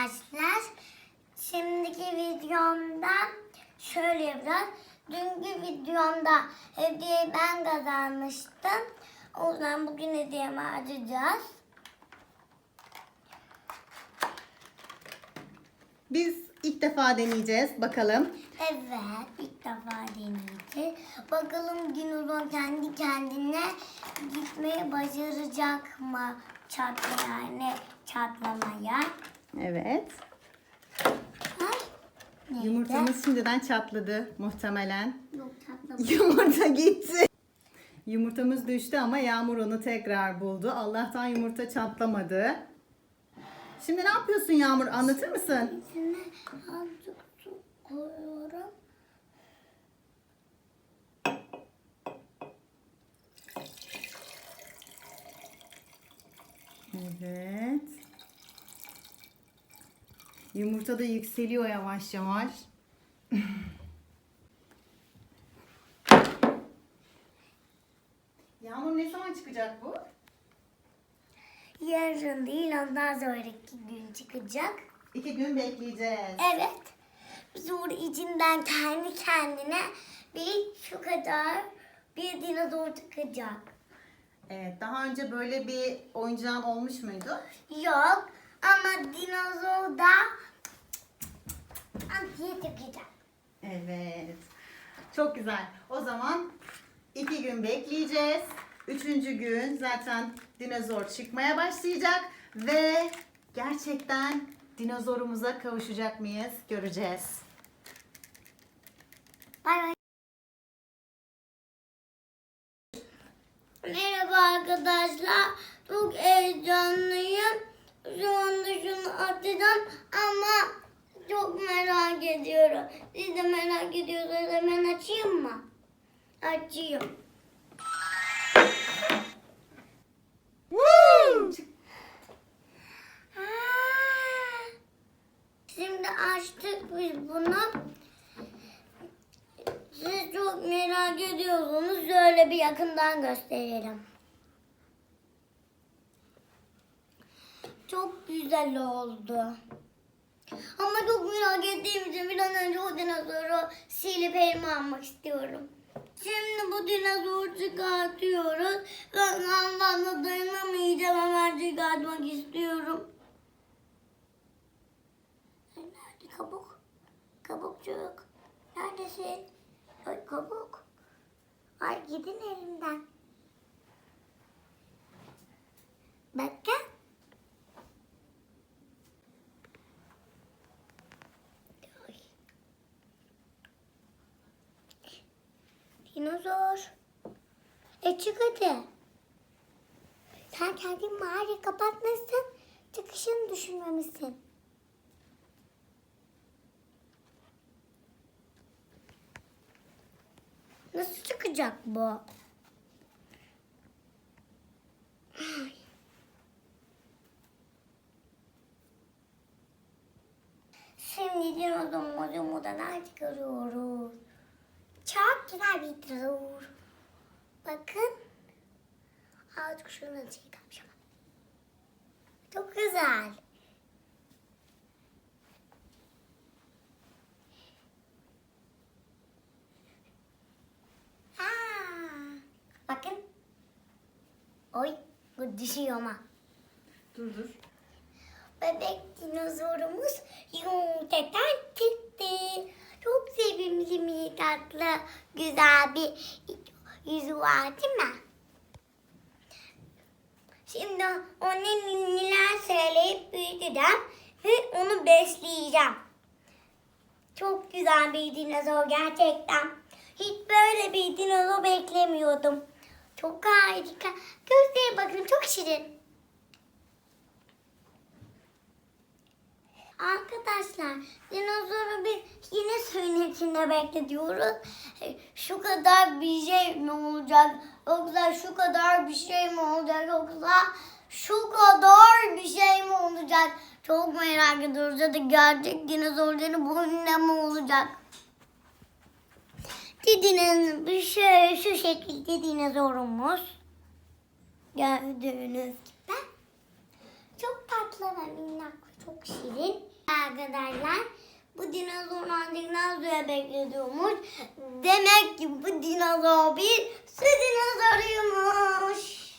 arkadaşlar. Şimdiki videomda şöyle yapacağız. Dünkü videomda hediyeyi ben kazanmıştım. O yüzden bugün hediyemi açacağız. Biz ilk defa deneyeceğiz. Bakalım. Evet, ilk defa deneyeceğiz. Bakalım dinozor kendi kendine gitmeyi başaracak mı? Çatla yani çatlamaya. Evet. Neydi? Yumurtamız şimdiden çatladı muhtemelen. Yok çatlamadı. Yumurta gitti. Yumurtamız düştü ama Yağmur onu tekrar buldu. Allah'tan yumurta çatlamadı. Şimdi ne yapıyorsun Yağmur? Anlatır mısın? İçine azıcık su koyuyorum. Evet. Yumurta da yükseliyor yavaş yavaş. Yağmur ne zaman çıkacak bu? Yarın değil ondan sonraki gün çıkacak. İki gün bekleyeceğiz. Evet. Sonra içinden kendi kendine bir şu kadar bir dinozor çıkacak. Evet, daha önce böyle bir oyuncağın olmuş muydu? Yok ama dinozor çıkacak. Evet. Çok güzel. O zaman iki gün bekleyeceğiz. Üçüncü gün zaten dinozor çıkmaya başlayacak ve gerçekten dinozorumuza kavuşacak mıyız göreceğiz. Bay bay. Merhaba arkadaşlar. Çok heyecanlıyım. Şu anda şunu atacağım ama çok merak ediyorum. Siz de merak ediyorsanız hemen açayım mı? Açıyorum. Şimdi açtık biz bunu. Siz çok merak ediyorsunuz. Şöyle bir yakından gösterelim. Çok güzel oldu. Ama çok merak ettiğim için bir an önce o dinozoru silip elime almak istiyorum. Şimdi bu dinozoru çıkartıyoruz. Ben fazla dayanamayacağım hemen çıkartmak istiyorum. Nerede kabuk? Kabukçuk. Neredesin? Ay kabuk. Ay gidin elimden. Bakın. Ay. Dinozor. E çık hadi. Sen kendin mağarayı kapatmışsın. Çıkışını düşünmemişsin. Nasıl çıkacak bu? Ay. Şimdi dinozorumuzu buradan çıkarıyoruz. Çok güzel bir dinozor. Bakın. Azıcık şunu çekeceğim. şuna. Çok güzel. Aa, bakın. Oy, bu düşüyor ama. Dur dur. Bebek dinozorumuz tatlı, güzel bir yüzü var değil mi? Şimdi ona ninniler söyleyip büyüteceğim ve onu besleyeceğim. Çok güzel bir dinozor gerçekten. Hiç böyle bir dinozor beklemiyordum. Çok harika. Gözlere bakın çok şirin. Arkadaşlar dinozoru biz yine suyun içinde bekletiyoruz. E, Şu kadar bir şey mi olacak? Yoksa şu kadar bir şey mi olacak? Yoksa şu kadar bir şey mi olacak? Çok merak ediyoruz. Ya da gerçek dinozorların boyunda mı olacak? Dediğiniz bir şey şu şekilde dinozorumuz. Gördüğünüz gibi. Çok tatlı ve minnak, çok şirin. ederler. Bu dinozor ancak Nazlı'ya bekletiyormuş. Demek ki bu dinozor bir su dinozoruymuş.